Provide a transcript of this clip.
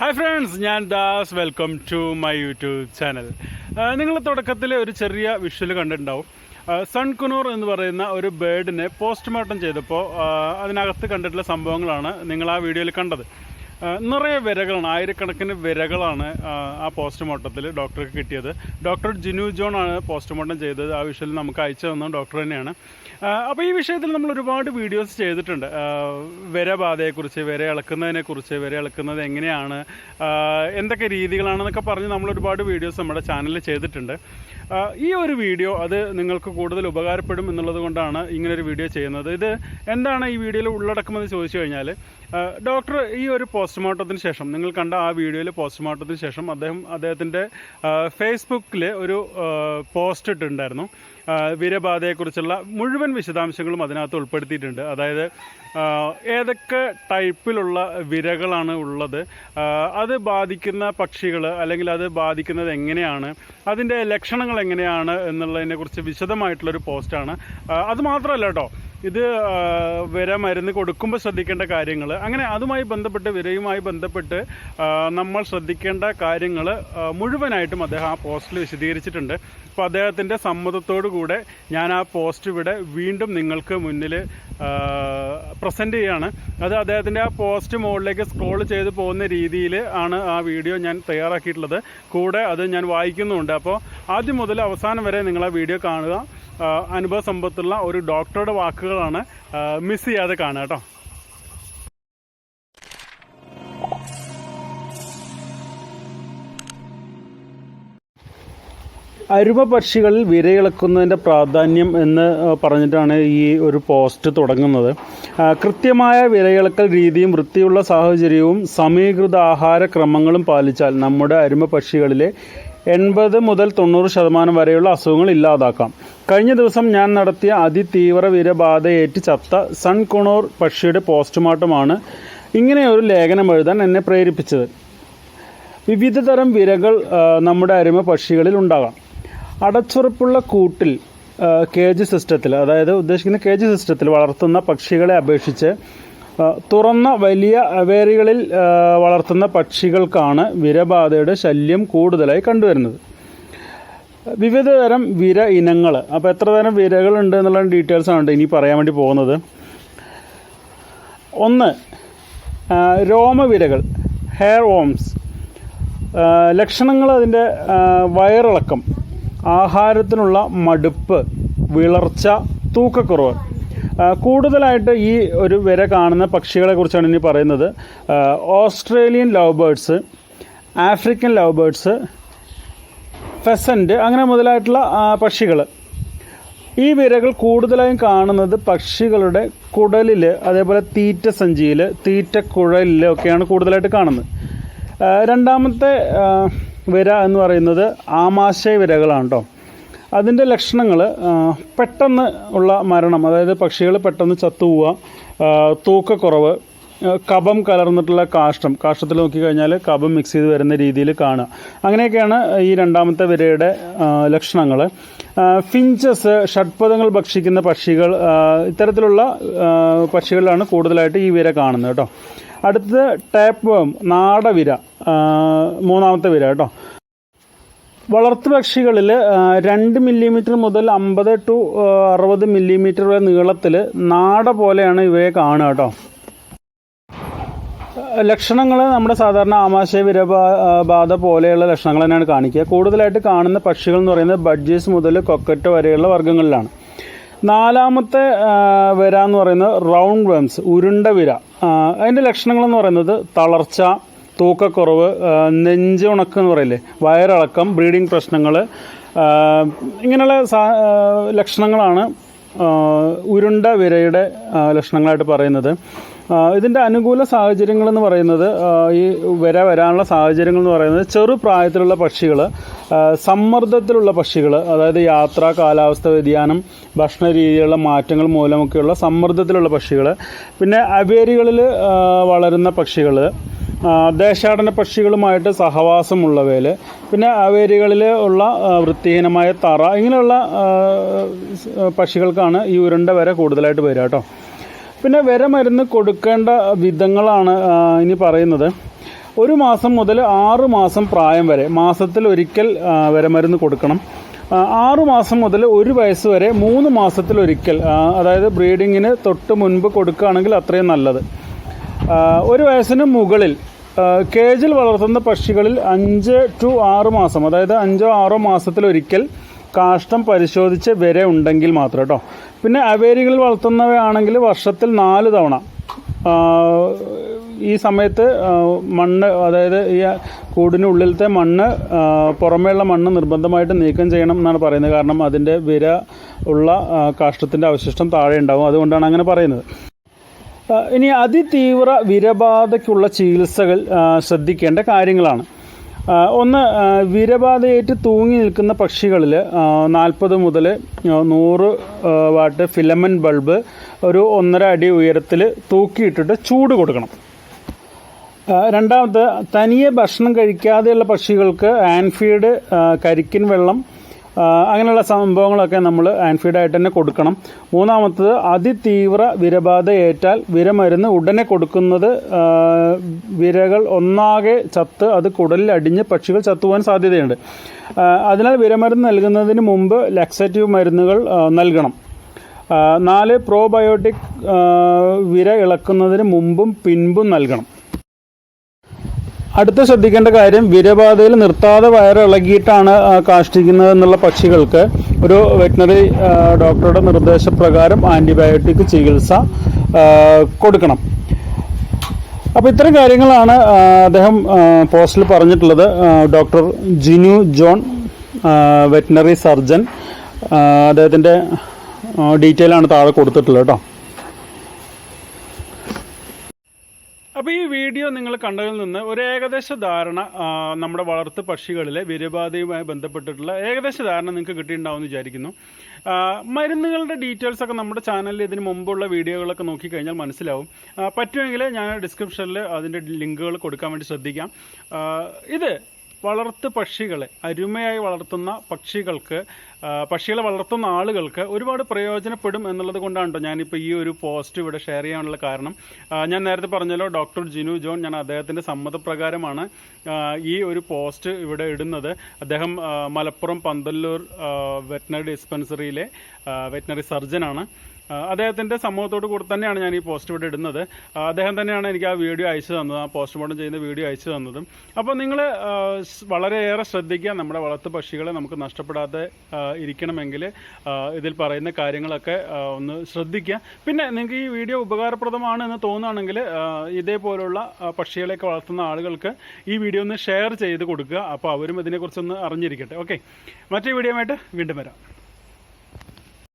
Hi friends ഞാൻ Das. Welcome to my YouTube channel നിങ്ങൾ തുടക്കത്തിൽ ഒരു ചെറിയ വിഷ്വൽ കണ്ടിട്ടുണ്ടാവും. സൺകുനൂർ എന്ന് പറയുന്ന ഒരു ബേർഡിനെ പോസ്റ്റ്മോർട്ടം ചെയ്തപ്പോൾ അതിനകത്ത് കണ്ടിട്ടുള്ള സംഭവങ്ങളാണ് നിങ്ങൾ ആ വീഡിയോയിൽ കണ്ടത്. നിറയെ വിരകളാണ് ആയിരക്കണക്കിന് വിരകളാണ് ആ, പോസ്റ്റ്മോർട്ടത്തിൽ ഡോക്ടർക്ക് കിട്ടിയത്. ഡോക്ടർ ജിനു ജോൺ ആണ് പോസ്റ്റ്മോർട്ടം ചെയ്തത് ആ വിഷയം നമുക്ക് അയച്ചു തന്ന ഡോക്ടർ തന്നെയാണ്. അപ്പോൾ ഈ വിഷയത്തിൽ നമ്മൾ ഒരുപാട് വീഡിയോസ് ചെയ്തിട്ടുണ്ട്. വിരബാധയെക്കുറിച്ച് വിര ഇളക്കുന്നതിനെക്കുറിച്ച് വിര ഇളക്കുന്നത് എങ്ങനെയാണ് എന്തൊക്കെ രീതികളാണെന്നൊക്കെ പറഞ്ഞ് നമ്മൾ ഒരുപാട് വീഡിയോസ് നമ്മുടെ ചാനലിൽ ചെയ്തിട്ടുണ്ട്. ഈ ഒരു വീഡിയോ അത് നിങ്ങൾക്ക് കൂടുതൽ ഉപകാരപ്പെടും എന്നുള്ളത് കൊണ്ടാണ് ഇങ്ങനൊരു വീഡിയോ ചെയ്യുന്നത്. ഇത് എന്താണ് ഈ വീഡിയോയിൽ ഉള്ളടക്കമെന്ന് ചോദിച്ചു കഴിഞ്ഞാൽ ഡോക്ടർ ഈ ഒരു പോസ്റ്റ്മോർട്ടത്തിന് ശേഷം നിങ്ങൾ കണ്ട ആ വീഡിയോയിലെ പോസ്റ്റ്മോർട്ടത്തിന് ശേഷം അദ്ദേഹം അദ്ദേഹത്തിന്റെ ഫേസ്ബുക്കിൽ ഒരു പോസ്റ്റ് ഇട്ടിട്ടുണ്ടായിരുന്നു. വീരബാധയെക്കുറിച്ചുള്ള മുഴുവൻ വിശദാംശങ്ങളും അതിനകത്ത് ഉൾപ്പെടുത്തിയിട്ടുണ്ട്. അതായത് ഏതൊക്കെ ടൈപ്പിലുള്ള വിരകളാണ് ഉള്ളത് അത് ബാധിക്കുന്ന പക്ഷികൾ അല്ലെങ്കിൽ അത് ബാധിക്കുന്നത് എങ്ങനെയാണ് അതിന്റെ ലക്ഷണങ്ങൾ എങ്ങനെയാണ് എന്നുള്ളതിനെക്കുറിച്ച് വിശദമായിട്ടുള്ളൊരു പോസ്റ്റാണ്. അതുമാത്രമല്ല അത് മാത്രമല്ല കേട്ടോ ഇത് വിര മരുന്ന് കൊടുക്കുമ്പോൾ ശ്രദ്ധിക്കേണ്ട കാര്യങ്ങൾ അങ്ങനെ അതുമായി ബന്ധപ്പെട്ട് വിരയുമായി ബന്ധപ്പെട്ട് നമ്മൾ ശ്രദ്ധിക്കേണ്ട കാര്യങ്ങൾ മുഴുവനായിട്ടും അദ്ദേഹം ആ പോസ്റ്റിൽ വിശദീകരിച്ചിട്ടുണ്ട്. അപ്പോൾ അദ്ദേഹത്തിന്റെ സമ്മതത്തോടു കൂടെ ഞാൻ ആ പോസ്റ്റ് ഇവിടെ വീണ്ടും നിങ്ങൾക്ക് മുന്നിൽ പ്രസന്റ് ചെയ്യാണ്. അത് അദ്ദേഹത്തിന്റെ ആ പോസ്റ്റ് മുകളിലേക്ക് സ്ക്രോൾ ചെയ്ത് പോകുന്ന രീതിയിൽ ആണ് ആ വീഡിയോ ഞാൻ തയ്യാറാക്കിയിട്ടുള്ളത്. കൂടെ അത് ഞാൻ വായിക്കുന്നുമുണ്ട്. അപ്പോൾ ആദ്യം മുതൽ അവസാനം വരെ നിങ്ങൾ ആ വീഡിയോ കാണുക. അനുഭവ സമ്പത്തുള്ള ഒരു ഡോക്ടറുടെ വാക്കുകളാണ് മിസ് ചെയ്യാതെ കാണുക കേട്ടോ. അരുമ പക്ഷികളിൽ വിരയിളക്കുന്നതിന്റെ പ്രാധാന്യം എന്ന് പറഞ്ഞിട്ടാണ് ഈ ഒരു പോസ്റ്റ് തുടങ്ങുന്നത്. കൃത്യമായ വിരയിളക്കൽ രീതിയും വൃത്തിയുള്ള സാഹചര്യവും സമീകൃത ആഹാരക്രമങ്ങളും പാലിച്ചാൽ നമ്മുടെ അരുമ പക്ഷികളിലെ എൺപത് മുതൽ തൊണ്ണൂറ് ശതമാനം വരെയുള്ള അസുഖങ്ങൾ ഇല്ലാതാക്കാം. കഴിഞ്ഞ ദിവസം ഞാൻ നടത്തിയ അതിതീവ്ര വിരബാധയേറ്റ് ചത്ത സൺ കുണോർ പക്ഷിയുടെ പോസ്റ്റ്മോർട്ടമാണ് ഇങ്ങനെ ഒരു ലേഖനം എഴുതാൻ എന്നെ പ്രേരിപ്പിച്ചത്. വിവിധ തരം വിരകൾ നമ്മുടെ അരുമ പക്ഷികളിൽ ഉണ്ടാകാം. അടച്ചുറപ്പുള്ള കൂട്ടിൽ കേജ് സിസ്റ്റത്തിൽ അതായത് ഉദ്ദേശിക്കുന്ന കേജ് സിസ്റ്റത്തിൽ വളർത്തുന്ന പക്ഷികളെ അപേക്ഷിച്ച് തുറന്ന വലിയ അവേറികളിൽ വളർത്തുന്ന പക്ഷികൾക്കാണ് വിരബാധയുടെ ശല്യം കൂടുതലായി കണ്ടുവരുന്നത്. വിവിധ തരം വിര ഇനങ്ങൾ. അപ്പോൾ എത്ര തരം വിരകളുണ്ട് എന്നുള്ള ഡീറ്റെയിൽസ് ആണ് ഇനി പറയാൻ വേണ്ടി പോകുന്നത്. ഒന്ന് രോമവിരകൾ ഹെയർ ഓംസ് ലക്ഷണങ്ങൾ അതിന്റെ വയറിളക്കം ആഹാരത്തിനുള്ള മടുപ്പ് വിളർച്ച തൂക്കക്കുറവ്. കൂടുതലായിട്ട് ഈ ഒരു വിര കാണുന്ന പക്ഷികളെ കുറിച്ചാണ് ഇനി പറയുന്നത്. Australian love birds African love birds pheasant അങ്ങനെ മുതലായിട്ടുള്ള പക്ഷികൾ ഈ വിരകൾ കൂടുതലായും കാണുന്നത് പക്ഷികളുടെ കുടലിൽ അതേപോലെ തീറ്റ സഞ്ചിയിൽ തീറ്റ കുഴലിൽ ഒക്കെയാണ് കൂടുതലായിട്ട് കാണുന്നത്. രണ്ടാമത്തെ വിര എന്ന് പറയുന്നത് ആമാശയ വിരകളാണ് കേട്ടോ അതിന്റെ ലക്ഷണങ്ങൾ പെട്ടെന്ന് ഉള്ള മരണം അതായത് പക്ഷികൾ പെട്ടെന്ന് ചത്തുപോവുക തൂക്കക്കുറവ് കഫം കലർന്നിട്ടുള്ള കാഷ്ടം കാഷ്ടത്തിൽ നോക്കിക്കഴിഞ്ഞാൽ കബം മിക്സ് ചെയ്ത് വരുന്ന രീതിയിൽ കാണുക. അങ്ങനെയൊക്കെയാണ് ഈ രണ്ടാമത്തെ വിരയുടെ ലക്ഷണങ്ങൾ ഫിഞ്ചസ് ഷഡ്പദങ്ങൾ ഭക്ഷിക്കുന്ന പക്ഷികൾ ഇത്തരത്തിലുള്ള പക്ഷികളിലാണ് കൂടുതലായിട്ട് ഈ വിര കാണുന്നത് കേട്ടോ. അടുത്തത് ടാപ്പ് വേം നാടവിര മൂന്നാമത്തെ വിര കേട്ടോ. വളർത്തു പക്ഷികളിൽ രണ്ട് മില്ലിമീറ്റർ മുതൽ അമ്പത് ടു അറുപത് മില്ലിമീറ്റർ വരെ നീളത്തിൽ നാട പോലെയാണ് ഇവയെ കാണുക കേട്ടോ. ലക്ഷണങ്ങൾ നമ്മുടെ സാധാരണ ആമാശയ വിരബാധ പോലെയുള്ള ലക്ഷണങ്ങൾ തന്നെയാണ് കാണിക്കുക. കൂടുതലായിട്ട് കാണുന്ന പക്ഷികൾ എന്ന് പറയുന്നത് ബഡ്ജീസ് മുതൽ കൊക്കറ്റ് വരെയുള്ള വർഗങ്ങളിലാണ്. നാലാമത്തെ വിര എന്ന് പറയുന്നത് റൗണ്ട് വേംസ് ഉരുണ്ട വിര. അതിന്റെ ലക്ഷണങ്ങൾ എന്ന് പറയുന്നത് തളർച്ച തൂക്കക്കുറവ് നെഞ്ച് ഉണക്ക് എന്ന് പറയില്ലേ വയറിളക്കം ബ്രീഡിംഗ് പ്രശ്നങ്ങൾ ഇങ്ങനെയുള്ള ലക്ഷണങ്ങളാണ് ഉരുണ്ട വിരയുടെ ലക്ഷണങ്ങളായിട്ട് പറയുന്നത്. ഇതിന്റെ അനുകൂല സാഹചര്യങ്ങൾ എന്ന് പറയുന്നത് ഈ വിര വരാനുള്ള സാഹചര്യങ്ങൾ എന്ന് പറയുന്നത് ചെറുപ്രായത്തിലുള്ള പക്ഷികൾ സമ്മർദ്ദത്തിലുള്ള പക്ഷികൾ അതായത് യാത്ര കാലാവസ്ഥ വ്യതിയാനം ഭക്ഷണ രീതിയിലുള്ള മാറ്റങ്ങൾ മൂലമൊക്കെയുള്ള സമ്മർദ്ദത്തിലുള്ള പക്ഷികൾ പിന്നെ അവേരികളിൽ വളരുന്ന പക്ഷികൾ ദേശാടന പക്ഷികളുമായിട്ട് സഹവാസമുള്ളവയിൽ പിന്നെ അവേരികളിൽ ഉള്ള വൃത്തിഹീനമായ തറ ഇങ്ങനെയുള്ള പക്ഷികൾക്കാണ് ഈ ഉരുണ്ട വര കൂടുതലായിട്ട് വരിക കേട്ടോ. പിന്നെ വര മരുന്ന് കൊടുക്കേണ്ട വിധങ്ങളാണ് ഇനി പറയുന്നത്. ഒരു മാസം മുതൽ ആറ് മാസം പ്രായം വരെ മാസത്തിൽ ഒരിക്കൽ വരമരുന്ന് കൊടുക്കണം. ആറു മാസം മുതൽ ഒരു വയസ്സ് വരെ മൂന്ന് മാസത്തിൽ ഒരിക്കൽ അതായത് ബ്രീഡിങ്ങിന് തൊട്ട് മുൻപ് കൊടുക്കുകയാണെങ്കിൽ അത്രയും നല്ലത്. ഒരു വയസ്സിന് മുകളിൽ കേജിൽ വളർത്തുന്ന പക്ഷികളിൽ അഞ്ച് ടു ആറ് മാസം അതായത് അഞ്ചോ ആറോ മാസത്തിലൊരിക്കൽ കാഷ്ടം പരിശോധിച്ച് വരെ ഉണ്ടെങ്കിൽ മാത്രം കേട്ടോ പിന്നെ അവേരികളിൽ വളർത്തുന്നവയാണെങ്കിൽ വർഷത്തിൽ നാല് തവണ. ഈ സമയത്ത് മണ്ണ് അതായത് ഈ കൂടിനുള്ളിലത്തെ മണ്ണ് പുറമേയുള്ള മണ്ണ് നിർബന്ധമായിട്ട് നീക്കം ചെയ്യണം എന്നാണ് പറയുന്നത്. കാരണം അതിന്റെ വിര ഉള്ള കാഷ്ടത്തിന്റെ അവശിഷ്ടം താഴെ ഉണ്ടാവും. അതുകൊണ്ടാണ് അങ്ങനെ പറയുന്നത്. ഇനി അതിതീവ്ര വിരബാധയ്ക്കുള്ള ചികിത്സകൾ ശ്രദ്ധിക്കേണ്ട കാര്യങ്ങളാണ്. ഒന്ന് വിരബാധയേറ്റ് തൂങ്ങി നിൽക്കുന്ന പക്ഷികളിൽ നാൽപ്പത് മുതൽ നൂറ് വാട്ട് ഫിലമൻ ബൾബ് ഒരു ഒന്നര അടി ഉയരത്തിൽ തൂക്കിയിട്ടിട്ട് ചൂട് കൊടുക്കണം. രണ്ടാമത് തനിയെ ഭക്ഷണം കഴിക്കാതെയുള്ള പക്ഷികൾക്ക് ആൻഫീഡ് കരിക്കിൻ വെള്ളം അങ്ങനെയുള്ള സംഭവങ്ങളൊക്കെ നമ്മൾ ആൻഫീഡായിട്ട് തന്നെ കൊടുക്കണം. മൂന്നാമത്തത് അതിതീവ്ര വിരബാധ ഏറ്റാൽ വിരമരുന്ന് ഉടനെ കൊടുക്കുന്നത് വിരകൾ ഒന്നാകെ ചത്ത് അത് കുടലിൽ അടിഞ്ഞ് പക്ഷികൾ ചത്തുപോകാൻ സാധ്യതയുണ്ട്. അതിനാൽ വിരമരുന്ന് നൽകുന്നതിന് മുമ്പ് ലക്സറ്റീവ് മരുന്നുകൾ നൽകണം. നാല് പ്രോബയോട്ടിക് വിര ഇളക്കുന്നതിന് മുമ്പും പിൻപും നൽകണം. അടുത്ത ശ്രദ്ധിക്കേണ്ട കാര്യം വിരബാധയിൽ നിർത്താതെ വയറിളകിയിട്ടാണ് കാഷ്ടിക്കുന്നത് എന്നുള്ള പക്ഷികൾക്ക് ഒരു വെറ്റിനറി ഡോക്ടറുടെ നിർദ്ദേശപ്രകാരം ആന്റിബയോട്ടിക് ചികിത്സ കൊടുക്കണം. അപ്പോൾ ഇത്തരം കാര്യങ്ങളാണ് അദ്ദേഹം പോസ്റ്റിൽ പറഞ്ഞിട്ടുള്ളത്. Doctor Jinu John veterinary surgeon അദ്ദേഹത്തിന്റെ ഡീറ്റെയിലാണ് താഴെ കൊടുത്തിട്ടുള്ളത് കേട്ടോ. അപ്പോൾ ഈ വീഡിയോ നിങ്ങൾ കണ്ടതിൽ നിന്ന് ഒരു ഏകദേശ ധാരണ നമ്മുടെ വളർത്തു പക്ഷികളിലെ വിരബാധയുമായി ബന്ധപ്പെട്ടിട്ടുള്ള ഏകദേശ ധാരണ നിങ്ങൾക്ക് കിട്ടിയിട്ടുണ്ടാവും എന്ന് വിചാരിക്കുന്നു. മരുന്നുകളുടെ ഡീറ്റെയിൽസ് ഒക്കെ നമ്മുടെ ചാനലിൽ ഇതിന് മുമ്പുള്ള വീഡിയോകളൊക്കെ നോക്കിക്കഴിഞ്ഞാൽ മനസ്സിലാവും. പറ്റുമെങ്കിൽ ഞാൻ ഡിസ്ക്രിപ്ഷനിൽ അതിന്റെ ലിങ്കുകൾ കൊടുക്കാൻ വേണ്ടി ശ്രദ്ധിക്കാം. ഇത് വളർത്തു പക്ഷികളെ അരുമയായി വളർത്തുന്ന പക്ഷികൾക്ക് പക്ഷികളെ വളർത്തുന്ന ആളുകൾക്ക് ഒരുപാട് പ്രയോജനപ്പെടും എന്നുള്ളത് കൊണ്ടാണ് കേട്ടോ ഞാനിപ്പോൾ ഈ ഒരു പോസ്റ്റ് ഇവിടെ ഷെയർ ചെയ്യാനുള്ള കാരണം. ഞാൻ നേരത്തെ പറഞ്ഞല്ലോ ഡോക്ടർ ജിനു ജോൺ ഞാൻ അദ്ദേഹത്തിന്റെ സമ്മതപ്രകാരമാണ് ഈ ഒരു പോസ്റ്റ് ഇവിടെ ഇടുന്നത്. അദ്ദേഹം മലപ്പുറം പന്തല്ലൂർ വെറ്റിനറി ഡിസ്പെൻസറിയിലെ വെറ്റിനറി സർജനാണ്. അദ്ദേഹത്തിന്റെ സമൂഹത്തോട് കൂടെ തന്നെയാണ് ഞാൻ ഈ പോസ്റ്റ് ഇവിടെ ഇടുന്നത്. അദ്ദേഹം തന്നെയാണ് എനിക്ക് ആ വീഡിയോ അയച്ചു തന്നത് ആ പോസ്റ്റ്മോർട്ടം ചെയ്യുന്ന വീഡിയോ അയച്ചു തന്നതും. അപ്പോൾ നിങ്ങൾ വളരെയേറെ ശ്രദ്ധിക്കുക. നമ്മുടെ വളർത്തു പക്ഷികളെ നമുക്ക് നഷ്ടപ്പെടാതെ ഇരിക്കണമെങ്കിൽ ഇതിൽ പറയുന്ന കാര്യങ്ങളൊക്കെ ഒന്ന് ശ്രദ്ധിക്കുക. പിന്നെ നിങ്ങൾക്ക് ഈ വീഡിയോ ഉപകാരപ്രദമാണ് എന്ന് തോന്നുകയാണെങ്കിൽ ഇതേപോലുള്ള പക്ഷികളെയൊക്കെ വളർത്തുന്ന ആളുകൾക്ക് ഈ വീഡിയോ ഒന്ന് ഷെയർ ചെയ്ത് കൊടുക്കുക. അപ്പോൾ അവരും ഇതിനെക്കുറിച്ചൊന്ന് അറിഞ്ഞിരിക്കട്ടെ. ഓക്കെ മറ്റേ വീഡിയോ വീണ്ടും വരാം.